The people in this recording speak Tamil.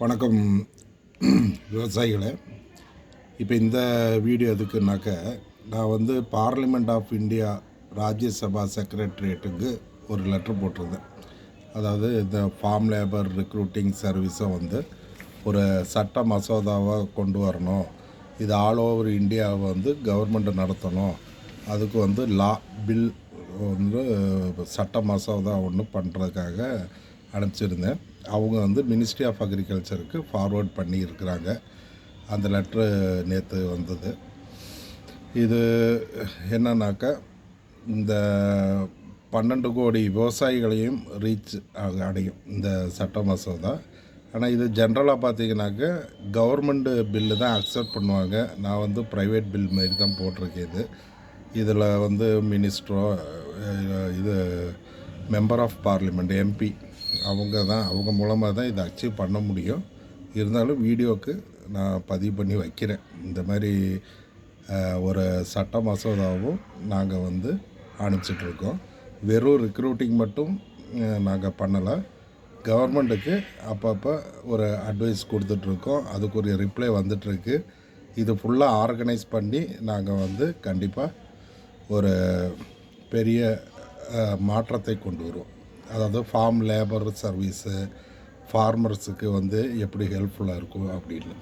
வணக்கம் விவசாயிகளே. இப்போ இந்த வீடியோ எதுக்குனாக்க நான் வந்து பார்லிமெண்ட் ஆஃப் இந்தியா ராஜ்யசபா செக்ரட்டரியேட்டுக்கு ஒரு லெட்ரு போட்டிருந்தேன். அதாவது இந்த ஃபார்ம் லேபர் ரெக்ரூட்டிங் சர்வீஸை வந்து ஒரு சட்ட மசோதாவாக கொண்டு வரணும். இது ஆல் ஓவர் இந்தியாவை வந்து கவர்மெண்ட் நடத்தணும். அதுக்கு வந்து லா பில் வந்து சட்ட மசோதா ஒன்று பண்ணுறதுக்காக அனுப்பிச்சிருந்தேன். அவங்க வந்து மினிஸ்ட்ரி ஆஃப் அக்ரிகல்ச்சருக்கு ஃபார்வேர்ட் பண்ணியிருக்கிறாங்க. அந்த லெட்ரு நேற்று வந்தது. இது என்னன்னாக்கா இந்த பன்னெண்டு கோடி விவசாயிகளையும் ரீச் அடையும். இந்த சட்ட மசோதா. ஆனால் இது ஜென்ரலாக பார்த்தீங்கன்னாக்க கவர்மெண்ட்டு பில்லு தான் அக்செப்ட் பண்ணுவாங்க. நான் வந்து ப்ரைவேட் பில் மாரி தான் போட்டிருக்கேன் இது. இதில் வந்து மினிஸ்டரோ இது மெம்பர் ஆஃப் பார்லிமெண்ட் எம்பி அவங்க தான் அவங்க மூலமாக தான் இதை அச்சீவ் பண்ண முடியும். இருந்தாலும் வீடியோவுக்கு நான் பதிவு பண்ணி வைக்கிறேன். இந்த மாதிரி ஒரு சட்ட மசோதாவும் நாங்கள் வந்து அனுப்பிச்சிட்ருக்கோம் வெறும் ரெக்ரூட்டிங் மட்டும் நாங்கள் பண்ணலை. கவர்மெண்ட்டுக்கு அப்பப்போ ஒரு அட்வைஸ் கொடுத்துட்ருக்கோம் அதுக்கு ஒரு ரிப்ளை வந்துட்டுருக்கு இது ஃபுல்லாக ஆர்கனைஸ் பண்ணி நாங்கள் வந்து கண்டிப்பாக ஒரு பெரிய மாற்றத்தை கொண்டு வருவோம். அதாவது ஃபார்ம் லேபர் சர்வீஸு ஃபார்மர்ஸுக்கு வந்து எப்படி ஹெல்ப்ஃபுல்லாக இருக்கும் அப்படின்னு.